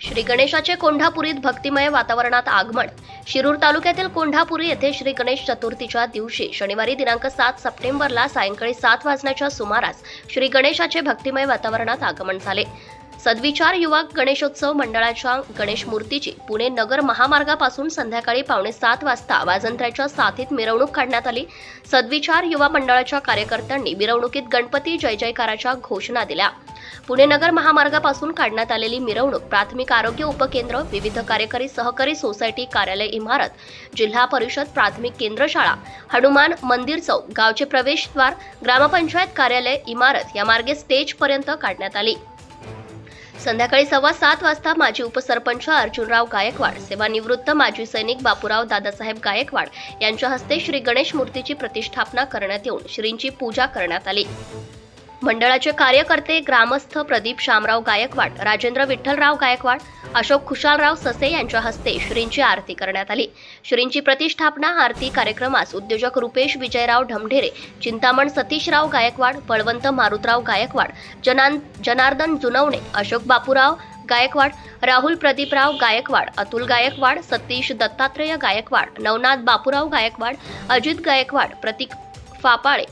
श्री गणेशाचे कोंढापुरीत भक्तिमय वातावरणात आगमन. शिरूर तालुक्यातील कोंढापुरी येथे श्री गणेश चतुर्थीच्या दिवशी शनिवारी दिनांक सात सप्टेंबरला सायंकाळी सात वाजण्याच्या सुमारास श्री गणेशाचे भक्तिमय वातावरणात आगमन झाले. सद्विचार युवा गणेशोत्सव मंडळाच्या गणेश मूर्तीची पुणे नगर महामार्गापासून संध्याकाळी पावणे सात वाजता वाजंत्र्याच्या साथीत मिरवणूक काढण्यात आली. सद्विचार युवा मंडळाच्या कार्यकर्त्यांनी मिरवणुकीत गणपती जय जयकाराच्या घोषणा दिल्या. पुणे नगर महामार्गापासून काढण्यात आलेली मिरवणूक प्राथमिक आरोग्य उपकेंद्र विविध कार्यकारी सहकारी सोसायटी कार्यालय इमारत जिल्हा परिषद प्राथमिक केंद्र शाळा हनुमान मंदिर चौक गावचे प्रवेशद्वार ग्रामपंचायत कार्यालय इमारत या मार्गे स्टेज पर्यंत काढण्यात आली. संध्याकाळी सव्वा सात वाजता माजी उपसरपंच अर्जुनराव गायकवाड सेवानिवृत्त माजी सैनिक बापूराव दादासाहेब गायकवाड यांच्या हस्ते श्री गणेश मूर्तीची प्रतिष्ठापना करण्यात येऊन श्रींची पूजा करण्यात आली. मंडळाचे कार्यकर्ते ग्रामस्थ प्रदीप शामराव गायकवाड राजेंद्र विठ्ठलराव गायकवाड अशोक खुशालराव ससे यांच्या हस्ते श्रींची आरती करण्यात आली. श्रींची प्रतिष्ठापना आरती कार्यक्रमास उद्योजक रुपेश विजयराव ढमढेरे चिंतामण सतीशराव गायकवाड बळवंत मारुतराव गायकवाड जनान जनार्दन जुनवणे अशोक बापूराव गायकवाड राहुल प्रदीपराव गायकवाड अतुल गायकवाड सतीश दत्तात्रेय गायकवाड नवनाथ बापूराव गायकवाड अजित गायकवाड प्रतीक फापाळे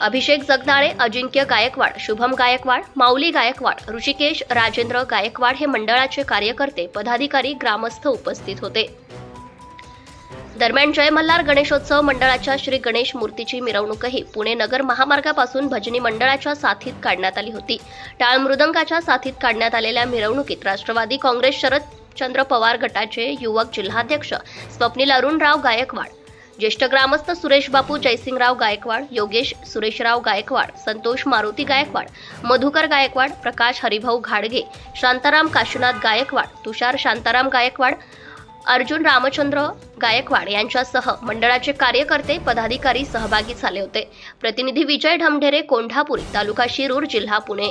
अभिषेक जगदाळे अजिंक्य गायकवाड शुभम गायकवाड माऊली गायकवाड ऋषिकेश राजेंद्र गायकवाड हे मंडळाचे कार्यकर्ते पदाधिकारी ग्रामस्थ उपस्थित होते. दरम्यान जय मल्हार गणेशोत्सव मंडळाच्या श्री गणेश मूर्तीची मिरवणूकही पुणे नगर महामार्गापासून भजनी मंडळाच्या साथीत काढण्यात आली होती. टाळ मृदंगाच्या साथीत काढण्यात आलेल्या मिरवणुकीत राष्ट्रवादी काँग्रेस शरदचंद्र पवार गटाचे युवक जिल्हाध्यक्ष स्वप्नील अरुणराव गायकवाड ज्येष्ठ ग्रामस्थ सुरेश बापू जयसिंगराव गायकवाड योगेश सुरेशराव गायकवाड संतोष मारुती गायकवाड मधुकर गायकवाड प्रकाश हरिभाऊ घाडगे शांताराम काशीनाथ गायकवाड तुषार शांताराम गायकवाड अर्जुन रामचंद्र गायकवाड यांच्यासह मंडळाचे कार्यकर्ते पदाधिकारी सहभागी झाले होते. प्रतिनिधी विजय ढमढेरे कोंढापुरी तालुका शिरूर जिल्हा पुणे.